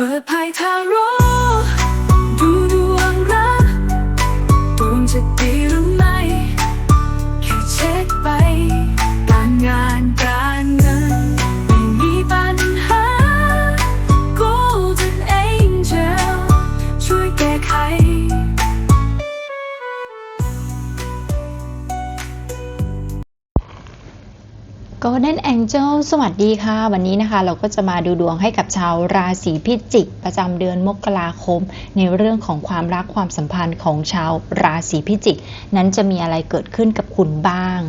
ปิดภายทางร่ เจ้าสวัสดีค่ะ วันนี้นะคะ เราก็จะมาดูดวงให้กับชาวราศีพิจิก ประจำเดือนมกราคม ในเรื่องของความรักความสัมพันธ์ของชาวราศีพิจิก นั้นจะมีอะไรเกิดขึ้นกับคุณบ้าง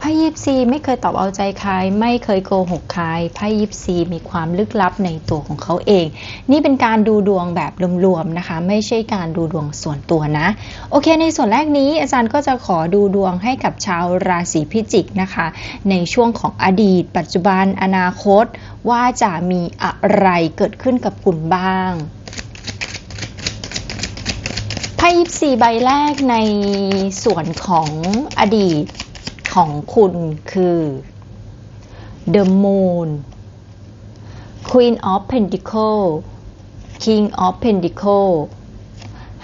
ไพ่ยิปซีไม่เคยตอบเอาใจใคร ไม่เคยโกหกใครไพ่ยิปซีมีความลึกลับในตัวของเขาเอง นี่เป็นการดูดวงแบบรวมๆนะคะ ไม่ใช่การดูดวงส่วนตัวนะ โอเค ในส่วนแรกนี้อาจารย์ก็จะขอดูดวงให้กับชาวราศีพิจิกนะคะ ในช่วงของอดีต ปัจจุบันอนาคต ว่าจะมีอะไรเกิดขึ้นกับคุณบ้างไพ่ยิปซีใบแรกในส่วนของอดีต ของคุณคือ The Moon Queen of Pentacle King of Pentacle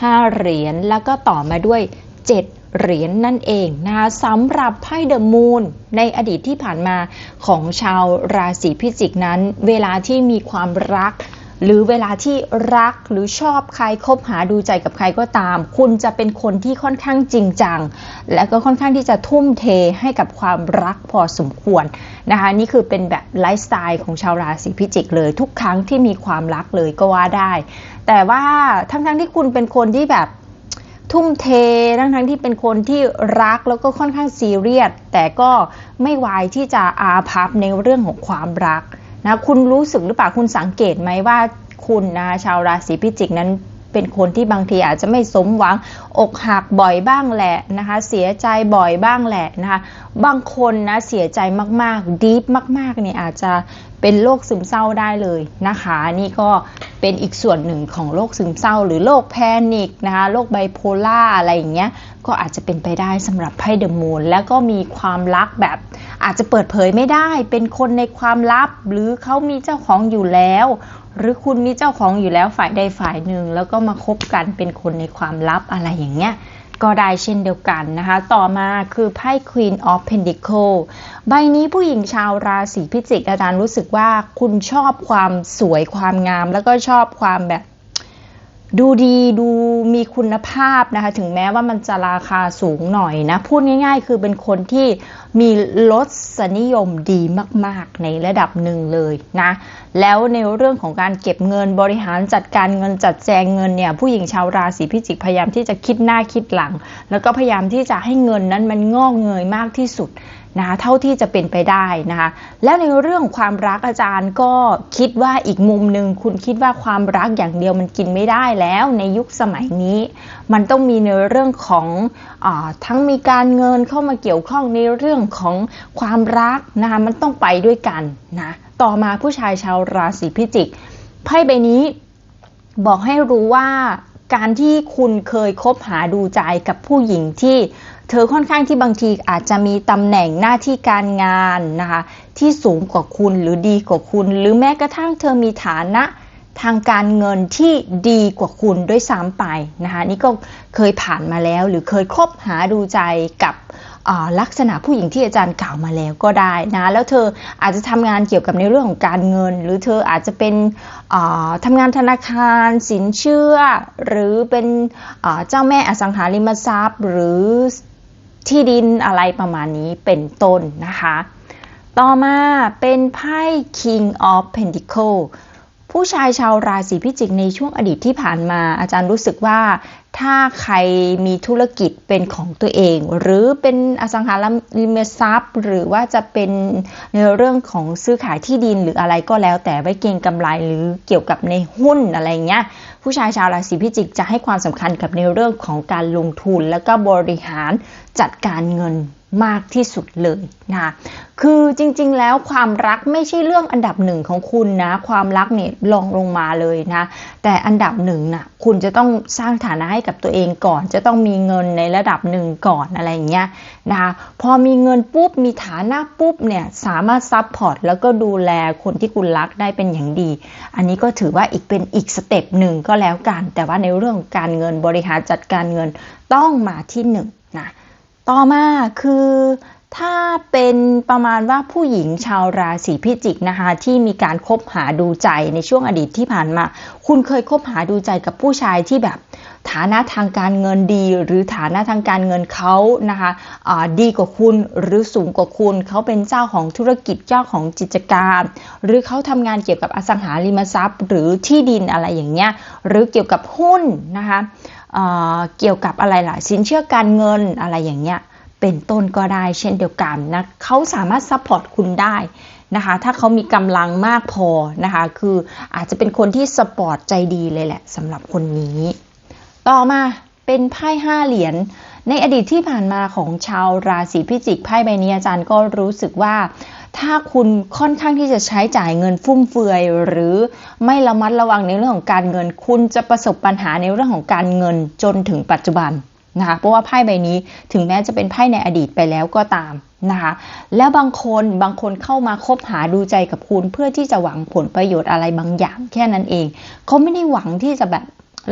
ห้าเหรียญแล้วก็ต่อมาด้วย7เหรียญนนั่นเองนะคะสำหรับไพ่เดอะมูนในอดีตที่ผ่านมาของชาวราศีพิจิกนั้น เวลาที่มีความรัก หรือเวลาที่รักหรือชอบใครคบหาดูใจกับใครก็ตาม คุณจะเป็นคนที่ค่อนข้างจริงจัง และก็ค่อนข้างที่จะทุ่มเทให้กับความรักพอสมควรนะคะนี่คือเป็นแบบไลฟ์สไตล์ของชาวราศีพิจิกเลย ทุกครั้งที่มีความรักเลยก็ว่าได้ แต่ว่าทั้งๆที่คุณเป็นคนที่แบบทุ่มเททั้งทั้งๆที่เป็นคนที่รักแล้วก็ค่อนข้างซีเรียสแต่ก็ไม่ไวายที่จะอาพับในเรื่องของความรัก นะคุณรู้สึกหรือเปล่าคุณสังเกตไหมว่าคุณนะชาวราศีพิจิกนั้นเป็นคนที่บางทีอาจจะไม่สมหวังอกหักบ่อยบ้างแหละนะคะเสียใจบ่อยบ้างแหละนะคะบางคนนะเสียใจมากๆดีฟมากๆเนี่ยอาจจะ เป็นโรคซึมเศร้าได้เลยนะคะ นี่ก็เป็นอีกส่วนหนึ่งของโรคซึมเศร้า หรือโรคแพนิคนะคะโรคไบโพล่าอะไรอย่างเงี้ยก็อาจจะเป็นไปได้สำหรับไพ่เดอะมูนแล้วก็มีความรักแบบอาจจะเปิดเผยไม่ได้ เป็นคนในความลับ หรือเขามีเจ้าของอยู่แล้ว หรือคุณมีเจ้าของอยู่แล้วฝ่ายใดฝ่ายหนึ่งแล้วก็มาคบกันเป็นคนในความลับอะไรอย่างเงี้ย ก็ได้เช่นเดียวกันนะคะ ต่อมาคือไพ่ Queen of Pentacle ใบนี้ผู้หญิงชาวราศีพิจิกอาจารย์รู้สึกว่าคุณชอบความสวยความงาม แล้วก็ชอบความแบบ ดูดีดูมีคุณภาพนะคะ ถึงแม้ว่ามันจะราคาสูงหน่อยนะ พูดง่าย ๆ คือเป็นคนที่มีรสนิยมดีมาก ๆ ในระดับหนึ่งเลยนะ แล้วในเรื่องของการเก็บเงินบริหารจัดการเงินจัดแจงเงินเนี่ย ผู้หญิงชาวราศีพิจิกพยายามที่จะคิดหน้าคิดหลัง แล้วก็พยายามที่จะให้เงินนั้นมันงอกเงยมากที่สุด นะคะเท่าที่จะเป็นไปได้นะคะแล้วในเรื่องความรักอาจารย์ก็คิดว่าอีกมุมหนึ่งคุณคิดว่าความรักอย่างเดียวมันกินไม่ได้แล้วในยุคสมัยนี้ มันต้องมีในเรื่องของอทั้งมีการเงินเข้ามาเกี่ยวข้องในเรื่องของความรักนะคะมันต้องไปด้วยกันนะต่อมาผู้ชายชาวราศีพิจิกไพ่ใบนี้บอกให้รู้ว่า การที่คุณเคยคบหาดูใจกับผู้หญิงที่เธอค่อนข้างที่บางทีอาจจะมีตำแหน่งหน้าที่การงานนะคะที่สูงกว่าคุณหรือดีกว่าคุณ หรือแม้กระทั่งเธอมีฐานะทางการเงินที่ดีกว่าคุณด้วยซ้ำไปนะคะนี่ก็เคยผ่านมาแล้วหรือเคยคบหาดูใจกับ ลักษณะผู้หญิงที่อาจารย์กล่าวมาแล้วก็ได้นะ แล้วเธออาจจะทำงานเกี่ยวกับในเรื่องของการเงิน หรือเธออาจจะเป็นอ่าทำงานธนาคารสินเชื่อ หรือเป็นเจ้าแม่อสังหาริมทรัพย์ หรือที่ดินอะไรประมาณนี้เป็นต้นนะคะ ต่อมาเป็นไพ่ King of Pentacle ผู้ชายชาวราศีพิจิกในช่วงอดีตที่ผ่านมา อาจารย์รู้สึกว่า ถ้าใครมีธุรกิจเป็นของตัวเอง หรือเป็นอสังหาริมทรัพย์ หรือว่าจะเป็นในเรื่องของซื้อขายที่ดินหรืออะไรก็แล้ว แต่ไว้เก็งกำไรหรือเกี่ยวกับในหุ้นอะไรเงี้ยผู้ชายชาวราศีพิจิกจะให้ความสำคัญกับในเรื่องของการลงทุน แล้วก็บริหารจัดการเงิน มากที่สุดเลยนะคะคือจริงๆ แล้วความรักไม่ใช่เรื่องอันดับหนึ่งของคุณนะ ความรักเนี่ยลองลงมาเลยนะ แต่อันดับหนึ่งนะคุณจะต้องสร้างฐานะให้กับตัวเองก่อน จะต้องมีเงินในระดับหนึ่งก่อนอะไรอย่างเงี้ยนะคะพอมีเงินปุ๊บมีฐานะปุ๊บเนี่ยสามารถซัพพอร์ตแล้วก็ดูแลคนที่คุณรักได้เป็นอย่างดี อันนี้ก็ถือว่าอีกเป็นอีกสเต็ปหนึ่งก็แล้วกัน แต่ว่าในเรื่องของการเงินบริหารจัดการเงินต้องมาที่หนึ่งนะ ต่อมาคือถ้าเป็นประมาณว่าผู้หญิงชาวราศีพิจิกนะคะที่มีการคบหาดูใจในช่วงอดีตที่ผ่านมา คุณเคยคบหาดูใจกับผู้ชายที่แบบ ฐานะทางการเงินดี หรือฐานะทางการเงินเขานะคะะดีกว่าคุณหรือสูงกว่าคุณเขาเป็นเจ้าของธุรกิจเจ้าของกิจการ หรือเขาทำงานเกี่ยวกับอสังหาริมทรัพย์ หรือที่ดินอะไรอย่างเงี้ยหรือเกี่ยวกับหุ้นนะคะ เกี่ยวกับอะไรล่ะสินเชื่อการเงินอะไรอย่างเงี้ยเป็นต้นก็ได้เช่นเดียวกันนะเขาสามารถซัพพอร์ตคุณได้นะคะถ้าเขามีกำลังมากพอนะคะคืออาจจะเป็นคนที่สปอร์ตใจดีเลยแหละสำหรับคนนี้ ต่อมาเป็นไพ่ห้าเหรียญในอดีตที่ผ่านมาของชาวราศีพิจิกไพ่ใบนี้อาจารย์ก็รู้สึกว่า ถ้าคุณค่อนข้างที่จะใช้จ่ายเงินฟุ่มเฟือย หรือไม่ระมัดระวังในเรื่องของการเงิน คุณจะประสบปัญหาในเรื่องของการเงินจนถึงปัจจุบันนะคะเพราะว่าไพ่ใบนี้ถึงแม้จะเป็นไพ่ในอดีตไปแล้วก็ตามนะคะแล้วบางคนบางคนเข้ามาคบหาดูใจกับคุณเพื่อที่จะหวังผลประโยชน์อะไรบางอย่างแค่นั้นเองเขาไม่ได้หวังที่จะแบบ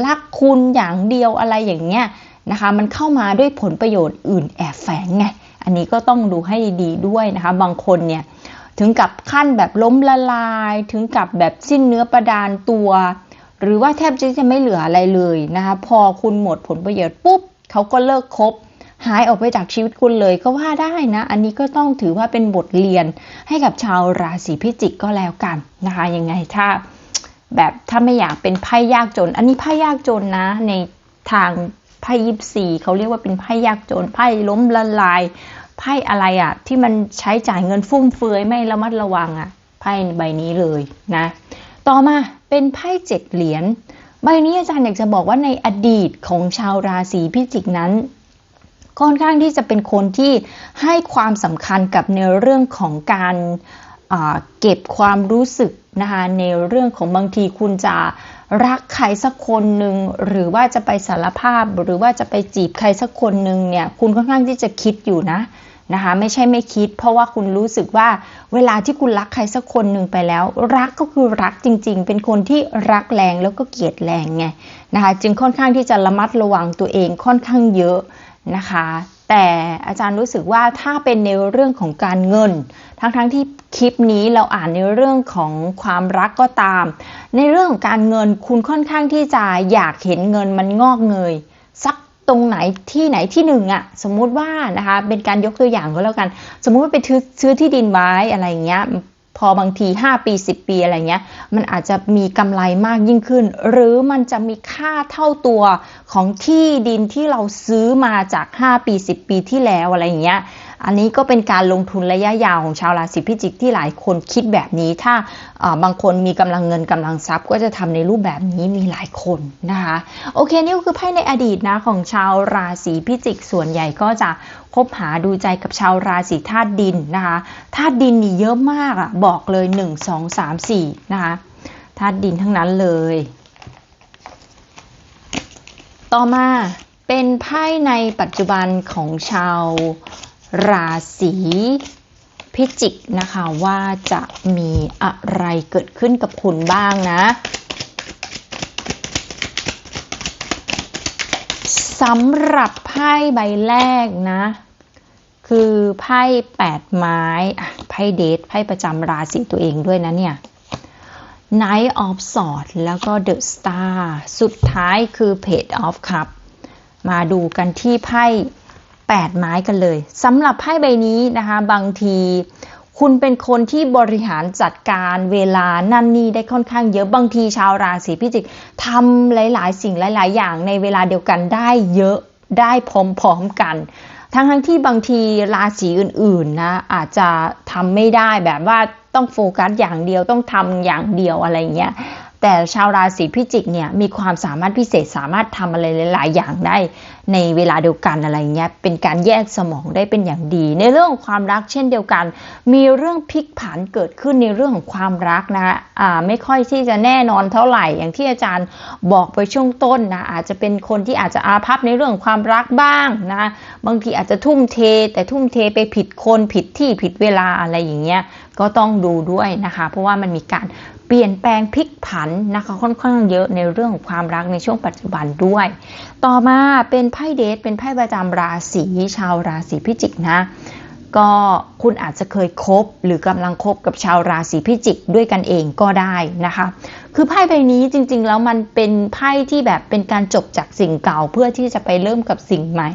รักคุณอย่างเดียวอะไรอย่างเงี้ยนะคะมันเข้ามาด้วยผลประโยชน์อื่นแอบแฝงไง อันนี้ก็ต้องดูให้ดีด้วยนะคะ บางคนเนี่ยถึงกับขั้นแบบล้มละลาย ถึงกับแบบสิ้นเนื้อประดานตัว หรือว่าแทบจะไม่เหลืออะไรเลยนะคะ พอคุณหมดผลประโยชน์ปุ๊บเขาก็เลิกคบหายออกไปจากชีวิตคุณเลยก็ว่าได้นะ อันนี้ก็ต้องถือว่าเป็นบทเรียนให้กับชาวราศีพิจิกก็แล้วกันนะคะยังไงถ้าแบบถ้าไม่อยากเป็นไพ่ยากจน อันนี้ไพ่ยากจนนะในทาง ไพ่ยิบสี่เขาเรียกว่าเป็นไพ่ยากจนไพ่ล้มละลาย ไพ่อะไรอะ่ะ ที่มันใช้จ่ายเงินฟุ่มเฟือยไม่ระมัดระวังอะ่ะ ไพ่ใบนี้เลยนะ ต่อมาเป็นไพ่เจ็ดเหรียญใบนี้อาจารย์อยากจะบอกว่าในอดีตของชาวราศีพิจิกนั้นค่อนข้างที่จะเป็นคนที่ให้ความสำคัญกับในเรื่องของการ เก็บความรู้สึกนะคะในเรื่องของบางทีคุณจะรักใครสักคนหนึ่งหรือว่าจะไปสารภาพหรือว่าจะไปจีบใครสักคนหนึ่งเนี่ยคุณค่อนข้างที่จะคิดอยู่นะนะคะไม่ใช่ไม่คิด เพราะว่าคุณรู้สึกว่าเวลาที่คุณรักใครสักคนหนึ่งไปแล้ว รักก็คือรักจริง ๆ เป็นคนที่รักแรงแล้วก็เกลียดแรงไงนะคะจึงค่อนข้างที่จะระมัดระวังตัวเองค่อนข้างเยอะนะคะ แต่อาจารย์รู้สึกว่าถ้าเป็นในเรื่องของการเงิน ทั้งๆทที่คลิปนี้เราอ่านในเรื่องของความรักก็ตาม ในเรื่องของการเงินคุณค่อนข้างที่จะอยากเห็นเงินมันงอกเงยสักตรงไหนที่ไหนที่หนึ่งอะสมมุติว่านะคะเป็นการยกตัวอย่างก็แล้วกัน สมมุติว่าไปซื้อที่ดินไว้อะไรเงี้ย พอบางที 5 ปี 10 ปีอะไรเงี้ย มันอาจจะมีกำไรมากยิ่งขึ้น หรือมันจะมีค่าเท่าตัวของที่ดินที่เราซื้อมาจาก 5 ปี 10 ปีที่แล้วอะไรเงี้ย อันนี้ก็เป็นการลงทุนระยะยาวของชาวราศีพิจิกที่หลายคนคิดแบบนี้ ถ้าบางคนมีกำลังเงินกำลังทรัพย์ ก็จะทำในรูปแบบนี้มีหลายคนนะคะ โอเคนี่ก็คือไพ่ในอดีตนะของชาวราศีพิจิกส่วนใหญ่ก็จะคบหาดูใจกับชาวราศีธาตุดินนะคะธาตุดินนี่เยอะมากอะ่ะบอกเลย 1 2 3 4นะคะธาตุดินทั้งนั้นเลย ต่อมาเป็นไพ่ในปัจจุบันของชาว ราศีพิจิกนะคะว่าจะมีอะไรเกิดขึ้นกับคุณบ้างนะ สำหรับไพ่ใบแรกนะ คือไพ่แปดไม้ไพ่เดทไพ่ประจำราศีตัวเองด้วยนะเนี่ย Knight of Swords แล้วก็ The Star สุดท้ายคือ Page of Cup มาดูกันที่ไพ่ 8 ไม้กันเลยสำหรับไพ่ใบนี้นะคะบางทีคุณเป็นคนที่บริหารจัดการเวลานั่นนี่ได้ค่อนข้างเยอะบางทีชาวราศีพิจิกทำหลาย ๆ สิ่งหลาย ๆ อย่างในเวลาเดียวกันได้เยอะได้พร้อมๆกันทั้งทั้งที่บางทีราศีอื่นๆนะอาจจะทำไม่ได้แบบว่าต้องโฟกัสอย่างเดียวต้องทำอย่างเดียวอะไรเงี้ย แต่ชาวราศีพิจิกเนี่ยมีความสามารถพิเศษสามารถทำอะไรหลาย ๆ อย่างได้ในเวลาเดียวกันอะไรเงี้ยเป็นการแยกสมองได้เป็นอย่างดี ในเรื่องความรักเช่นเดียวกัน มีเรื่องพลิกผันเกิดขึ้นในเรื่องของความรักนะอ่าไม่ค่อยที่จะแน่นอนเท่าไหร่ อย่างที่อาจารย์บอกไปช่วงต้นนะอาจจะเป็นคนที่อาจจะอาภัพในเรื่องความรักบ้างนะบางทีอาจจะทุ่มเท แต่ทุ่มเทไปผิดคนผิดที่ผิดเวลาอะไรอย่างเงี้ยก็ต้องดูด้วยนะคะ เพราะว่ามันมีการ ปลี่ยนแปลงพลิกผันนะคะค่อนข้างเยอะในเรื่องของความรักในช่วงปัจจุบันด้วย ต่อมาเป็นไพ่เดทเป็นไพ่ประจำราศีชาวราศีพิจิกนะก็คุณอาจจะเคยคบหรือกำลังคบกับชาวราศีพิจิกด้วยกันเองก็ได้นะคะคือไพ่ใบนี้จริง ๆ แล้วมันเป็นไพ่ที่แบบเป็นการจบจากสิ่งเก่าเพื่อที่จะไปเริ่มกับสิ่งใหม่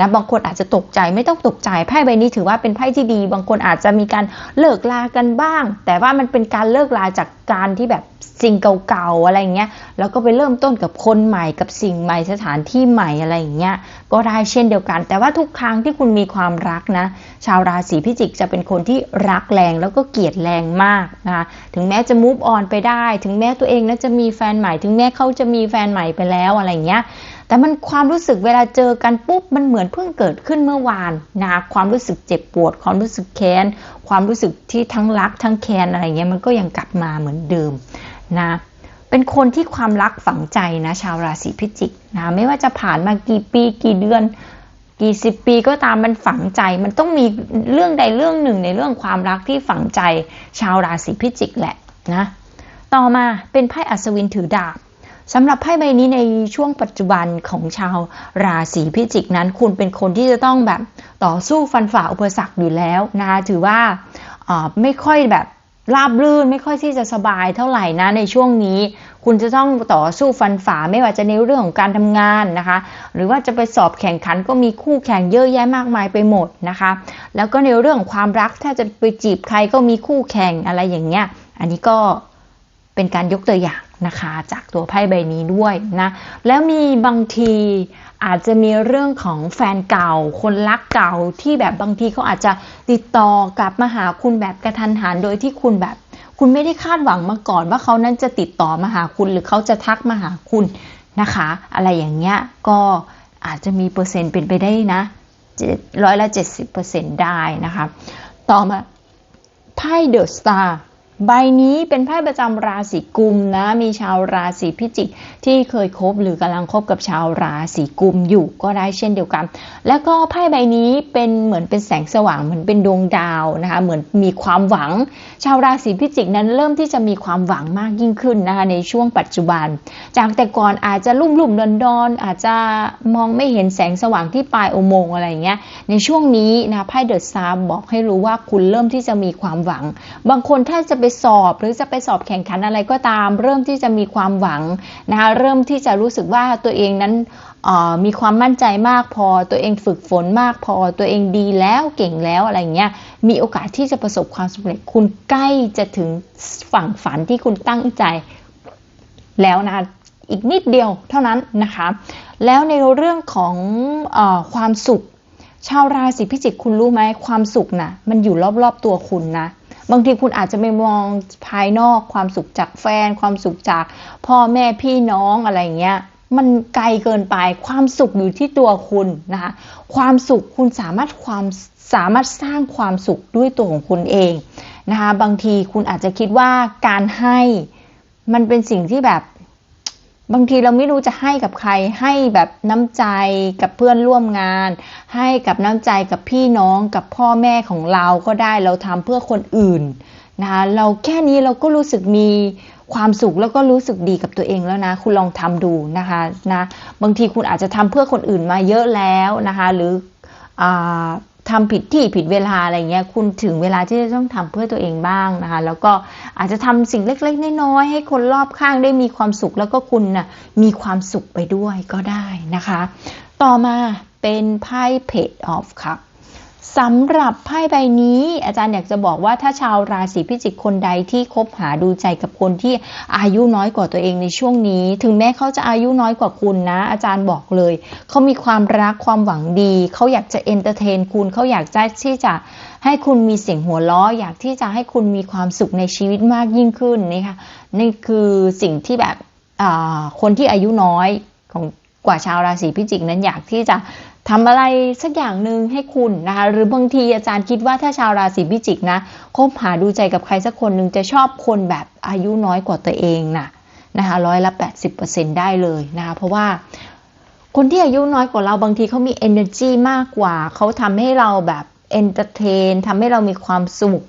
นะบางคนอาจจะตกใจไม่ต้องตกใจไพ่ใบนี้ถือว่าเป็นไพ่ที่ดี บางคนอาจจะมีการเลิกลากันบ้าง แต่ว่ามันเป็นการเลิกลาจากการที่แบบสิ่งเก่าๆอะไรเงี้ยแล้วก็ไปเริ่มต้นกับคนใหม่กับสิ่งใหม่สถานที่ใหม่อะไรอย่างเงี้ยก็ได้เช่นเดียวกัน แต่ว่าทุกครั้งที่คุณมีความรักนะ ชาวราศีพิจิกจะเป็นคนที่รักแรงแล้วก็เกลียดแรงมากนะคะถึงแม้จะมูฟออนไปได้ ถึงแม้ตัวเองนะจะมีแฟนใหม่ถึงแม้เขาจะมีแฟนใหม่ไปแล้วอะไรเงี้ย แต่มันความรู้สึกเวลาเจอกันปุ๊บมันเหมือนเพิ่งเกิดขึ้นเมื่อวานนะความรู้สึกเจ็บปวด ความรู้สึกแค้น ความรู้สึกที่ทั้งรักทั้งแค้นอะไรเงี้ยมันก็ยังกลับมาเหมือนเดิมนะเป็นคนที่ความรักฝังใจนะชาวราศีพิจิกนะไม่ว่าจะผ่านมากี่ปีกี่เดือน กี่สิบปีก็ตามมันฝังใจ มันต้องมีเรื่องใดเรื่องหนึ่งในเรื่องความรักที่ฝังใจชาวราศีพิจิกแหละนะ ต่อมาเป็นไพ่อัศวินถือดาบสำหรับไพ่ใบนี้ในช่วงปัจจุบันของชาวราศีพิจิกนั้น คุณเป็นคนที่จะต้องแบบต่อสู้ฟันฝ่าอุปสรรคอยู่แล้วนะคะถือว่าไม่ค่อยแบบราบรื่นไม่ค่อยที่จะสบายเท่าไหร่นะในช่วงนี้ คุณจะต้องต่อสู้ฟันฝ่าไม่ว่าจะในเรื่องของการทำงานนะคะ หรือว่าจะไปสอบแข่งขันก็มีคู่แข่งเยอะแยะมากมายไปหมดนะคะ แล้วก็ในเรื่องของความรักถ้าจะไปจีบใครก็มีคู่แข่งอะไรอย่างเงี้ย อันนี้ก็ เป็นการยกตัวอย่างนะคะจากตัวไพ่ใบนี้ด้วยนะแล้วมีบางทีอาจจะมีเรื่องของแฟนเก่า คนรักเก่าที่แบบบางทีเขาอาจจะติดต่อกลับมาหาคุณแบบกระทันหันโดยที่คุณแบบคุณไม่ได้คาดหวังมาก่อนว่าเขานั้นจะติดต่อมาหาคุณหรือเขาจะทักมาหาคุณนะคะ อะไรอย่างเงี้ยก็อาจจะมีเปอร์เซ็นต์เป็นไปได้นะร้อยละเจ็ดสิบเปอร์เซ็นต์ได้นะคะ ต่อมาไพ่เดอะสตาร์ ใบนี้เป็นไพ่ประจำราศีกุมนะ มีชาวราศีพิจิกที่เคยคบหรือกำลังคบกับชาวราศีกุมอยู่ก็ได้เช่นเดียวกัน แล้วก็ไพ่ใบนี้เป็นเหมือนเป็นแสงสว่างเหมือนเป็นดวงดาวนะคะ เหมือนมีความหวัง ชาวราศีพิจิกนั้นเริ่มที่จะมีความหวังมากยิ่งขึ้นนะคะในช่วงปัจจุบัน จากแต่ก่อนอาจจะลุ่มลุ่มดอนดอนอาจจะมองไม่เห็นแสงสว่างที่ปลายอุโมงค์อะไรเงี้ย ในช่วงนี้นะไพ่เดอะซาร์บอกให้รู้ว่าคุณเริ่มที่จะมีความหวัง บางคนถ้าจะเป็นไปสอบ หรือจะไปสอบแข่งขันอะไรก็ตาม เริ่มที่จะมีความหวังนะคะเริ่มที่จะรู้สึกว่าตัวเองนั้นมีความมั่นใจมากพอ ตัวเองฝึกฝนมากพอ ตัวเองดีแล้วเก่งแล้วอะไรเงี้ย มีโอกาสที่จะประสบความสำเร็จ คุณใกล้จะถึงฝั่งฝันที่คุณตั้งใจ แล้วนะอีกนิดเดียวเท่านั้นนะคะ แล้วในเรื่องของอความสุข ชาวราศีพิจิกคุณรู้ไหมความสุขนะมันอยู่รอบๆตัวคุณนะ บางทีคุณอาจจะไม่มองภายนอกความสุขจากแฟน ความสุขจากพ่อแม่พี่น้องอะไรเงี้ยมันไกลเกินไปความสุขอยู่ที่ตัวคุณนะคะความสุขคุณสามารถความสามารถสร้างความสุขด้วยตัวของคุณเองนะคะบางทีคุณอาจจะคิดว่าการให้มันเป็นสิ่งที่แบบ บางทีเราไม่รู้จะให้กับใคร ให้แบบน้ำใจกับเพื่อนร่วมงาน ให้กับน้ำใจกับพี่น้องกับพ่อแม่ของเราก็ได้เราทำเพื่อคนอื่นนะคะเราแค่นี้เราก็รู้สึกมีความสุขแล้วก็รู้สึกดีกับตัวเองแล้วนะ คุณลองทำดูนะคะนะบางทีคุณอาจจะทำเพื่อคนอื่นมาเยอะแล้วนะคะ หรืออ ทำผิดที่ผิดเวลาอะไรเงี้ยคุณถึงเวลาที่จะต้องทำเพื่อตัวเองบ้างนะคะ แล้วก็อาจจะทำสิ่งเล็กๆน้อยๆให้คนรอบข้างได้มีความสุข แล้วก็คุณนะ่ะมีความสุขไปด้วยก็ได้นะคะ ต่อมาเป็นไพ่เพจออฟค่ะ สำหรับไพ่ใบนี้ อาจารย์อยากจะบอกว่าถ้าชาวราศีพิจิกคนใดที่คบหาดูใจกับคนที่อายุน้อยกว่าตัวเองในช่วงนี้ ถึงแม้เขาจะอายุน้อยกว่าคุณนะ อาจารย์บอกเลยเขามีความรักความหวังดีเขาอยากจะเอนเตอร์เทนคุณเขาอยากจะที่จะให้คุณมีเสียงหัวเราะอยากที่จะให้คุณมีความสุขในชีวิตมากยิ่งขึ้นนะคะนี่คือสิ่งที่แบบคนที่อายุน้อยของกว่าชาวราศีพิจิกนั้นอยากที่จะ ทำอะไรสักอย่างหนึ่งให้คุณนะคะหรือบางทีอาจารย์คิดว่าถ้าชาวราศีพิจิกนะคบหาดูใจกับใครสักคนหนึ่งจะชอบคนแบบอายุน้อยกว่าตัวเองนะนะคะร้อยละ 80%ได้เลยนะคะเพราะว่าคนที่อายุน้อยกว่าเราบางทีเขามี energy มากกว่า เขาทำให้เราแบบ entertain ทำให้เรามีความสุข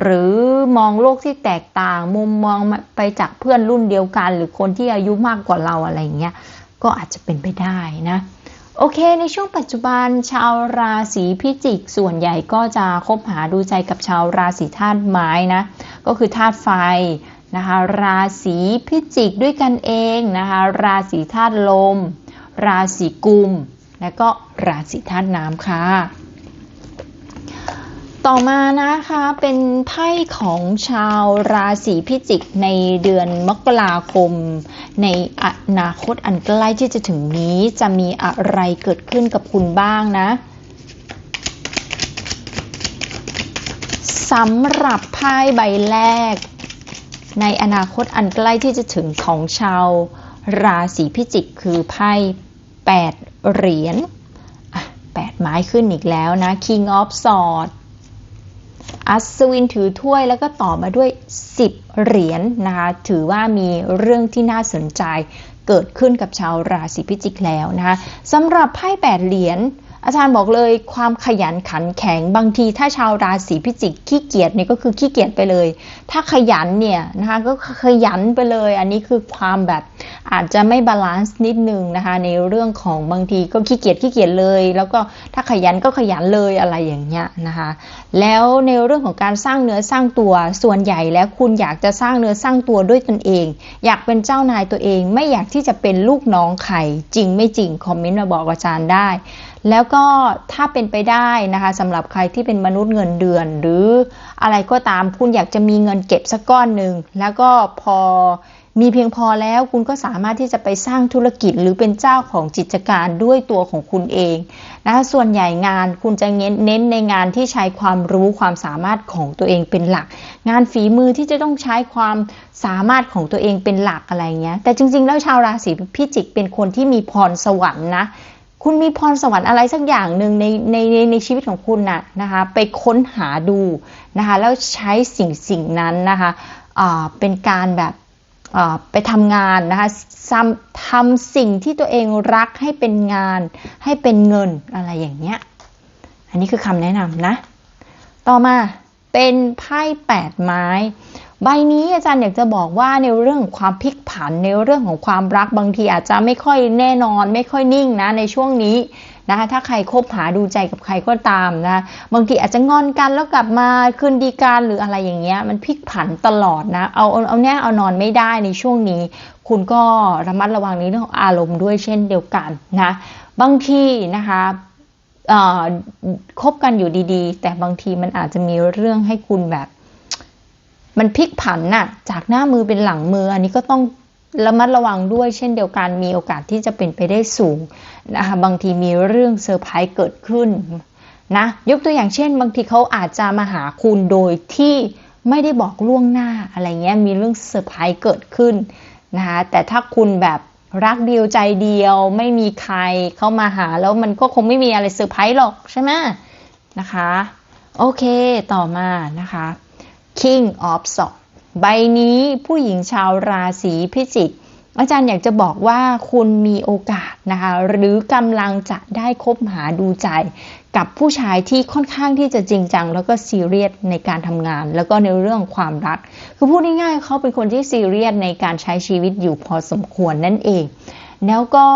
หรือมองโลกที่แตกต่าง มุมมองไปจากเพื่อนรุ่นเดียวกัน หรือคนที่อายุมากกว่าเราอะไรอย่างเงี้ยก็อาจจะเป็นไปได้นะ โอเค ในช่วงปัจจุบันชาวราศีพิจิก ส่วนใหญ่ก็จะคบหาดูใจกับชาวราศีธาตุไม้นะ ก็คือธาตุไฟนะคะ ราศีพิจิกด้วยกันเองนะคะ ราศีธาตุลม ราศีกุม และก็ราศีธาตุน้ำค่ะ ต่อมานะคะเป็นไพ่ของชาวราศีพิจิกในเดือนมกราคม ในอนาคตอันใกล้ที่จะถึงนี้จะมีอะไรเกิดขึ้นกับคุณบ้างนะสำหรับไพ่ใบแรก ในอนาคตอันใกล้ที่จะถึงของชาวราศีพิจิกคือไพ่8เหรียญ8ไม้ขึ้นอีกแล้วนะ King of Swords อัศวินถือถ้วยแล้วก็ต่อมาด้วย 10 เหรียญนนะคะ ถือว่ามีเรื่องที่น่าสนใจเกิดขึ้นกับชาวราศีพิจิกแล้วนะคะสำหรับไพ่8เหรียญ อาจารย์บอกเลยความขยันขันแข็งบางทีถ้าชาวราศีพิจิกขี้เกียจเนี่ยก็คือขี้เกียจไปเลย ถ้าขยันเนี่ยนะคะก็ขยันไปเลย อันนี้คือความแบบอาจจะไม่บาลานซ์นิดนึงนะคะในเรื่องของบางทีก็ขี้เกียจขี้เกียจเลย แล้วก็ถ้าขยันก็ขยันเลยอะไรอย่างเงี้ยนะคะแล้วในเรื่องของการสร้างเนื้อสร้างตัวส่วนใหญ่แล้วคุณอยากจะสร้างเนื้อสร้างตัวด้วยตนเอง อยากเป็นเจ้านายตัวเอง ไม่อยากที่จะเป็นลูกน้องใครจริงไม่จริงคอมเมนต์มาบอกอาจารย์ได้ แล้วก็ถ้าเป็นไปได้นะคะสำหรับใครที่เป็นมนุษย์เงินเดือน หรืออะไรก็ตามคุณอยากจะมีเงินเก็บสักก้อนหนึ่งแล้วก็พอมีเพียงพอแล้วคุณก็สามารถที่จะไปสร้างธุรกิจหรือเป็นเจ้าของกิจการด้วยตัวของคุณเองนะคะส่วนใหญ่งานคุณจะเน้นเน้นในงานที่ใช้ความรู้ความสามารถของตัวเองเป็นหลัก งานฝีมือที่จะต้องใช้ความสามารถของตัวเองเป็นหลักอะไรเงี้ยแต่จริงๆ แล้วชาวราศีพิจิกเป็นคนที่มีพรสวรรค์นะ คุณมีพรสวรรค์อะไรสักอย่างหนึ่งในในในในชีวิตของคุณน่ะนะคะไปค้นหาดูนะคะแล้วใช้สิ่งสิ่งนั้นนะคะเป็นการแบบไปทำงานนะคะทำทำสิ่งที่ตัวเองรักให้เป็นงานให้เป็นเงินอะไรอย่างเงี้ยอันนี้คือคำแนะนำนะ ต่อมาเป็นไพ่แปดไม้ ใบนี้อาจารย์อยากจะบอกว่าในเรื่องความพลิกผันในเรื่องของความรักบางทีอาจจะไม่ค่อยแน่นอน ไม่ค่อยนิ่งนะในช่วงนี้นะคะถ้าใครคบหาดูใจกับใครก็ตามนะบางทีอาจจะงอนกันแล้วกลับมาคืนดีกันหรืออะไรอย่างเงี้ยมันพลิกผันตลอดนะเอาเอาเอาแน่เอานอนไม่ได้ในช่วงนี้ คุณก็ระมัดระวังในเรื่องของอารมณ์ด้วยเช่นเดียวกันนะบางทีนะคะคบกันอยู่ดีๆ แต่บางทีมันอาจจะมีเรื่องให้คุณแบบ มันพลิกผันน่ะ จากหน้ามือเป็นหลังมือ อันนี้ก็ต้องระมัดระวังด้วยเช่นเดียวกันมีโอกาสที่จะเป็นไปได้สูงนะคะบางทีมีเรื่องเซอร์ไพรส์เกิดขึ้นนะยกตัวอย่างเช่น บางทีเขาอาจจะมาหาคุณโดยที่ไม่ได้บอกล่วงหน้าอะไรเงี้ยมีเรื่องเซอร์ไพรส์เกิดขึ้นนะคะแต่ถ้าคุณแบบรักเดียวใจเดียวไม่มีใครเข้ามาหาแล้วมันก็คงไม่มีอะไรเซอร์ไพรส์หรอกใช่ไหมนะคะ โอเคต่อมานะคะ King of s o p s ใบนี้ผู้หญิงชาวราศีพิจิกอาจารย์อยากจะบอกว่าคุณมีโอกาสนะคะหรือกำลังจะได้คบหาดูใจ กับผู้ชายที่ค่อนข้างที่จะจริงจัง แล้วก็ซีเรียสในการทำงาน แล้วก็ในเรื่องความรัก คือพูดง่ายๆเขาเป็นคนที่ซีเรียสในการใช้ชีวิตอยู่พอสมควรนั่นเอง แล้วก็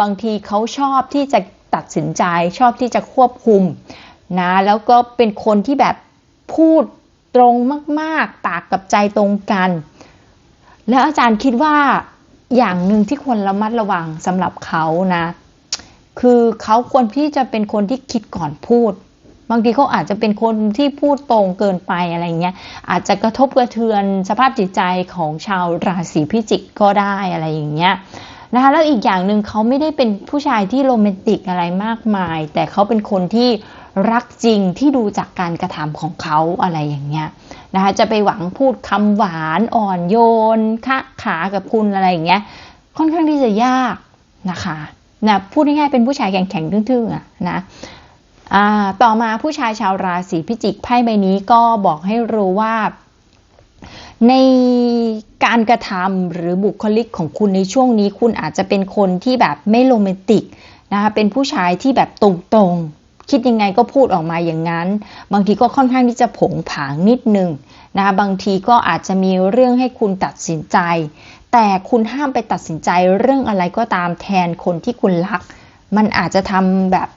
บางทีเขาชอบที่จะตัดสินใจชอบที่จะควบคุมนะแล้วก็เป็นคนที่แบบพูด ตรงมากๆ ปากกับใจตรงกัน แล้วอาจารย์คิดว่าอย่างหนึ่งที่ควรระมัดระวังสำหรับเขานะ คือเขาควรที่จะเป็นคนที่คิดก่อนพูด บางทีเขาอาจจะเป็นคนที่พูดตรงเกินไปอะไรเงี้ย อาจจะกระทบกระเทือนสภาพจิตใจของชาวราศีพิจิกก็ได้อะไรอย่างเงี้ยนะคะแล้วอีกอย่างหนึ่งเขาไม่ได้เป็นผู้ชายที่โรแมนติกอะไรมากมาย แต่เขาเป็นคนที่ รักจริงที่ดูจากการกระทำของเขาอะไรอย่างเงี้ยนะคะจะไปหวังพูดคำหวานอ่อนโยนคะขากับคุณอะไรอย่างเงี้ยค่อนข้างที่จะยากนะคะนะพูดง่ายๆเป็นผู้ชายแข็งๆทื่อๆอะนะต่อมาผู้ชายชาวราศีพิจิกไพ่ใบนี้ก็บอกให้รู้ว่า ในการกระทำหรือบุคลิกของคุณในช่วงนี้ คุณอาจจะเป็นคนที่แบบไม่โรแมนติกนะคะเป็นผู้ชายที่แบบตรงๆ คิดยังไงก็พูดออกมาอย่างนั้น บางทีก็ค่อนข้างที่จะผงผางนิดนึงนะคะบางทีก็อาจจะมีเรื่องให้คุณตัดสินใจ แต่คุณห้ามไปตัดสินใจเรื่องอะไรก็ตามแทนคนที่คุณรัก มันอาจจะทำแบบ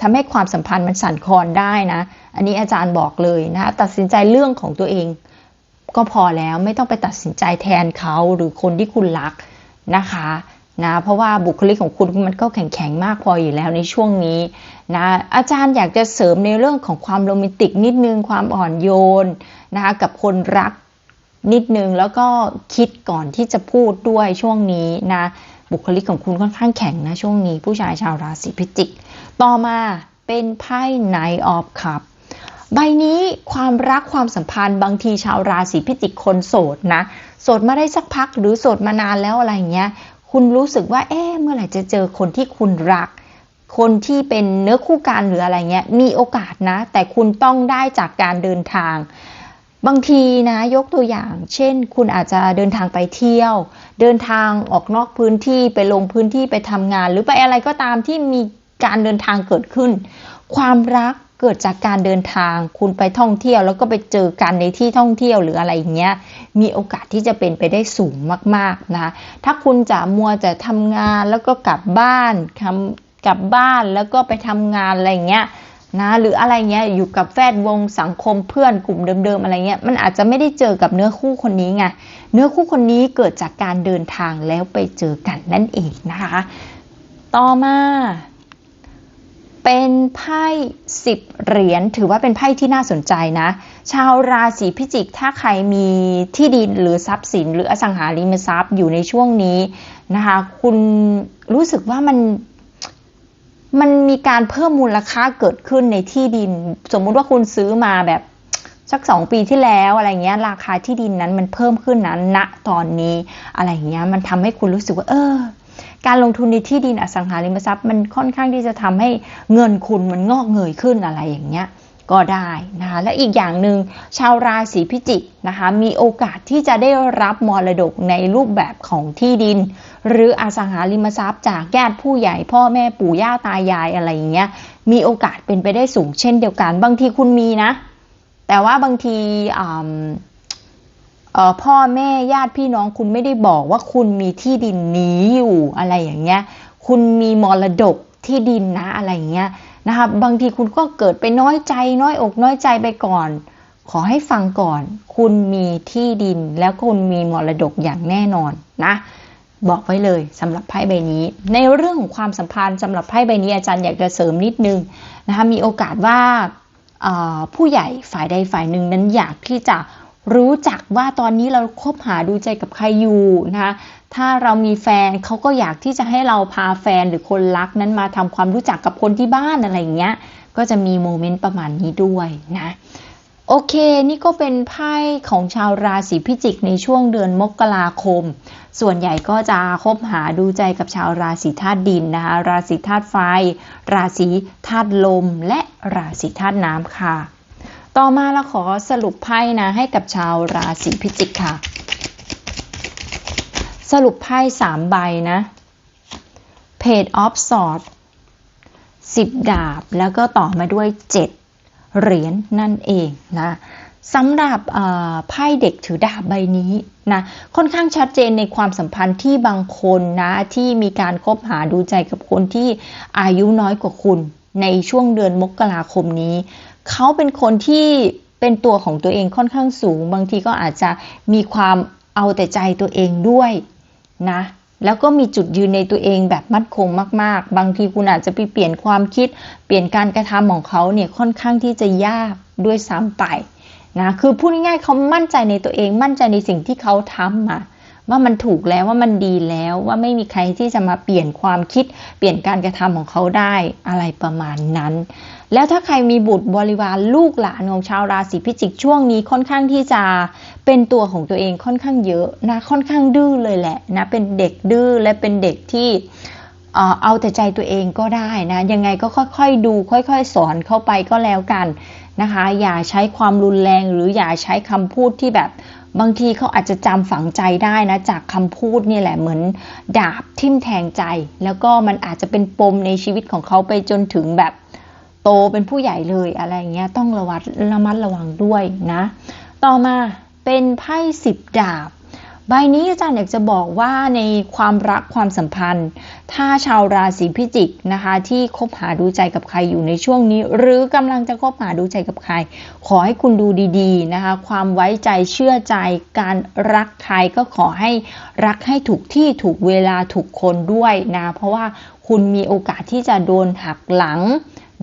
ทำให้ความสัมพันธ์มันสั่นคลอนได้นะ อันนี้อาจารย์บอกเลยนะคะตัดสินใจเรื่องของตัวเอง ก็พอแล้วไม่ต้องไปตัดสินใจแทนเขาหรือคนที่คุณรักนะคะ นะเพราะว่าบุคลิกของคุณมันก็แข็งแข็งมากพออยู่แล้วในช่วงนี้นะอาจารย์อยากจะเสริมในเรื่องของความโรแมนติกนิดนึงความอ่อนโยนนะคะกับคนรักนิดนึงแล้วก็คิดก่อนที่จะพูดด้วยช่วงนี้นะบุคลิกของคุณค่อนข้างแข็งนะช่วงนี้ผู้ชายชาวราศีพิจิก ต่อมาเป็นไพ่ไนออฟคัพใบนี้ความรักความสัมพันธ์บางทีชาวราศีพิจิกคนโสดนะ โสดมาได้สักพักหรือโสดมานานแล้วอะไรเงี้ย คุณรู้สึกว่า เอ๊ะเมื่อไหร่จะเจอคนที่คุณรัก คนที่เป็นเนื้อคู่กันหรืออะไรเงี้ย มีโอกาสนะ แต่คุณต้องได้จากการเดินทาง บางทีนะยกตัวอย่าง เช่น คุณอาจจะเดินทางไปเที่ยว เดินทางออกนอกพื้นที่ไปลงพื้นที่ไปทำงาน หรือไปอะไรก็ตามที่มีการเดินทางเกิดขึ้น ความรัก เกิดจากการเดินทางคุณไปท่องเที่ยว แล้วก็ไปเจอกันในที่ท่องเที่ยวหรืออะไรอย่างเงี้ยมีโอกาสที่จะเป็นไปได้สูงมากๆนะคะถ้าคุณจะมัวจะทำงานแล้วก็กลับบ้านทำกลับบ้านแล้วก็ไปทำงานอะไรเงี้ยนะหรืออะไรเงี้ยอยู่กับแวดวงสังคมเพื่อนกลุ่มเดิมๆอะไรเงี้ยมันอาจจะไม่ได้เจอกับเนื้อคู่คนนี้ไงเนื้อคู่คนนี้เกิดจากการเดินทางแล้วไปเจอกันนั่นเองนะคะ ต่อมา เป็นไพ่สิบเหรียญถือว่าเป็นไพ่ที่น่าสนใจนะ ชาวราศีพิจิกถ้าใครมีที่ดินหรือทรัพย์สิน หรืออสังหาริมทรัพย์อยู่ในช่วงนี้นะคะ คุณรู้สึกว่ามันมันมีการเพิ่มมูลค่าเกิดขึ้นในที่ดิน สมมุติว่าคุณซื้อมาแบบสักสองปีที่แล้วอะไรเงี้ยราคาที่ดินนั้นมันเพิ่มขึ้นนั้นณตอนนี้อะไรเงี้ยมันทำให้คุณรู้สึกว่า เออ การลงทุนในที่ดินอสังหาริมทรัพย์มันค่อนข้างที่จะทำให้เงินคุณมันงอกเงยขึ้นอะไรอย่างเงี้ยก็ได้นะคะและอีกอย่างหนึ่งชาวราศีพิจิกนะคะมีโอกาสที่จะได้รับมรดกในรูปแบบของที่ดิน หรืออสังหาริมทรัพย์จากญาติผู้ใหญ่พ่อแม่ปู่ย่าตายายอะไรอย่างเงี้ยมีโอกาสเป็นไปได้สูงเช่นเดียวกัน บางทีคุณมีนะ แต่ว่าบางทีอ พ่อแม่ญาติพี่น้องคุณไม่ได้บอกว่าคุณมีที่ดินนี้อยู่อะไรอย่างเงี้ย คุณมีมรดกที่ดินนะอะไรอย่างเงี้ยนะคะบางทีคุณก็เกิดไปน้อยใจน้อยอกน้อยใจไปก่อน ขอให้ฟังก่อน คุณมีที่ดินแล้วคุณมีมรดกอย่างแน่นอนนะบอกไว้เลยสำหรับไพ่ใบนี้ ในเรื่องของความสัมพันธ์สำหรับไพ่ใบนี้อาจารย์อยากจะเสริมนิดนึงนะคะมีโอกาสว่าผู้ใหญ่ฝ่ายใดฝ่ายหนึ่งนั้นอยากที่จะ รู้จักว่าตอนนี้เราคบหาดูใจกับใครอยู่นะคะถ้าเรามีแฟนเขาก็อยากที่จะให้เราพาแฟนหรือคนรักนั้นมาทำความรู้จักกับคนที่บ้านอะไรอย่างเงี้ย ก็จะมีโมเมนต์ประมาณนี้ด้วยนะโอเค นี่ก็เป็นไพ่ของชาวราศีพิจิกในช่วงเดือนมกราคม ส่วนใหญ่ก็จะคบหาดูใจกับชาวราศีธาตุดินนะคะ ราศีธาตุไฟ ราศีธาตุลม และราศีธาตุน้ำค่ะ ต่อมาเราขอสรุปไพ่นะให้กับชาวราศีพิจิกค่ะ สรุปไพ่สามใบนะ Page of Swords สิบดาบแล้วก็ต่อมาด้วยเจ็ดเหรียญนั่นเองนะสำหรับไพ่เด็กถือดาบใบนี้นะค่อนข้างชัดเจนในความสัมพันธ์ที่บางคนนะที่มีการคบหาดูใจกับคนที่อายุน้อยกว่าคุณในช่วงเดือนมกราคมนี้ เขาเป็นคนที่เป็นตัวของตัวเองค่อนข้างสูง บางทีก็อาจจะมีความเอาแต่ใจตัวเองด้วยนะแล้วก็มีจุดยืนในตัวเองแบบมั่นคงมาก ๆ บางทีคุณอาจจะไปเปลี่ยนความคิด เปลี่ยนการกระทำของเขาเนี่ยค่อนข้างที่จะยากด้วยซ้ำไปนะคือพูดง่ายๆเขามั่นใจในตัวเองมั่นใจในสิ่งที่เขาทำมาว่ามันถูกแล้วว่ามันดีแล้วว่าไม่มีใครที่จะมาเปลี่ยนความคิด เปลี่ยนการกระทำของเขาได้อะไรประมาณนั้น แล้วถ้าใครมีบุตรบริวารลูกหลานของชาวราศีพิจิกช่วงนี้ค่อนข้างที่จะเป็นตัวของตัวเองค่อนข้างเยอะนะค่อนข้างดื้อเลยแหละนะเป็นเด็กดื้อและเป็นเด็กที่เอาแต่ใจตัวเองก็ได้นะยังไงก็ค่อยๆ ดูค่อยๆ สอนเข้าไปก็แล้วกันนะคะ อย่าใช้ความรุนแรงหรืออย่าใช้คำพูดที่แบบบางทีเขาอาจจะจำฝังใจได้นะ จากคำพูดนี่แหละเหมือนดาบทิ่มแทงใจ แล้วก็มันอาจจะเป็นปมในชีวิตของเขาไปจนถึงแบบ โตเป็นผู้ใหญ่เลยอะไรเงี้ยต้องระวัดระมัดระวังด้วยนะ ต่อมาเป็นไพ่สิบดาบ ใบนี้อาจารย์อยากจะบอกว่าในความรักความสัมพันธ์ ถ้าชาวราศีพิจิกนะคะ ที่คบหาดูใจกับใครอยู่ในช่วงนี้ หรือกำลังจะคบหาดูใจกับใคร ขอให้คุณดูดีๆนะคะ ความไว้ใจเชื่อใจการรักใครก็ขอให้รักให้ถูกที่ถูกเวลาถูกคนด้วยนะ เพราะว่าคุณมีโอกาสที่จะโดนหักหลัง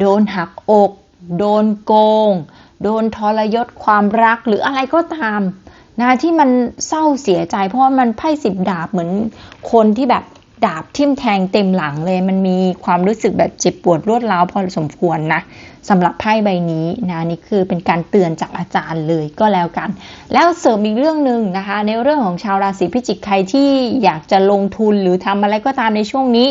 โดนหักอก โดนโกง โดนทรยศความรักหรืออะไรก็ตามนะที่มันเศร้าเสียใจ เพราะว่ามันไพ่สิบดาบเหมือนคนที่แบบดาบทิ่มแทงเต็มหลังเลย มันมีความรู้สึกแบบเจ็บปวดรวดร้าวพอสมควรนะสำหรับไพ่ใบนี้นะนี่คือเป็นการเตือนจากอาจารย์เลยก็แล้วกัน แล้วเสริมอีกเรื่องหนึ่งนะคะ ในเรื่องของชาวราศีพิจิกใครที่อยากจะลงทุนหรือทำอะไรก็ตามในช่วงนี้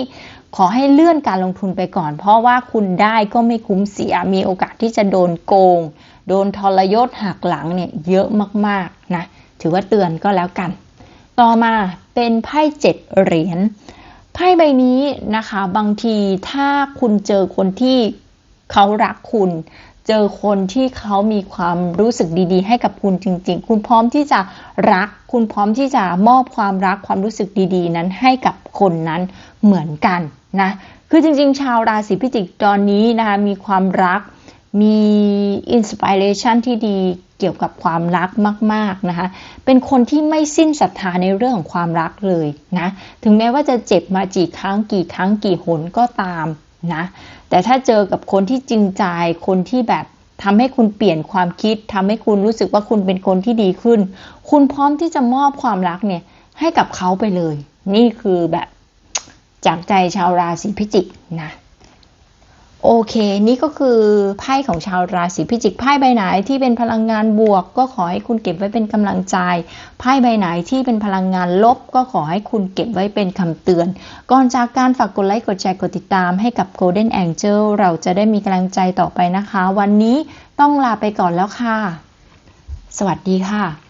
ขอให้เลื่อนการลงทุนไปก่อน เพราะว่าคุณได้ก็ไม่คุ้มเสีย มีโอกาสที่จะโดนโกง โดนทรยศหักหลังเนี่ยเยอะมากๆนะ ถือว่าเตือนก็แล้วกัน ต่อมาเป็นไพ่เจ็ดเหรียญ ไพ่ใบนี้นะคะ บางทีถ้าคุณเจอคนที่เขารักคุณ เจอคนที่เขามีความรู้สึกดีๆ ให้กับคุณจริง ๆ คุณพร้อมที่จะรัก คุณพร้อมที่จะมอบความรักความรู้สึกดี ๆ นั้นให้กับคนนั้นเหมือนกัน นะคือจริงๆ ชาวราศีพิจิกตอนนี้นะคะมีความรักมีอินสปิเรชันที่ดีเกี่ยวกับความรักมากๆนะคะเป็นคนที่ไม่สิ้นศรัทธาในเรื่องของความรักเลยนะถึงแม้ว่าจะเจ็บมากี่ครั้งกี่ครั้งกี่หนก็ตามนะแต่ถ้าเจอกับคนที่จริงใจคนที่แบบทำให้คุณเปลี่ยนความคิดทำให้คุณรู้สึกว่าคุณเป็นคนที่ดีขึ้น คุณพร้อมที่จะมอบความรักเนี่ยให้กับเขาไปเลย นี่คือแบบ จากใจชาวราศีพิจิกนะโอเค นี่ก็คือไพ่ของชาวราศีพิจิก ไพ่ใบไหนที่เป็นพลังงานบวก ก็ขอให้คุณเก็บไว้เป็นกำลังใจ ไพ่ใบไหนที่เป็นพลังงานลบ ก็ขอให้คุณเก็บไว้เป็นคำเตือน ก่อนจากการฝากกดไลค์ กดแชร์ กดติดตามให้กับ Golden Angel เราจะได้มีกำลังใจต่อไปนะคะ วันนี้ต้องลาไปก่อนแล้วค่ะ สวัสดีค่ะ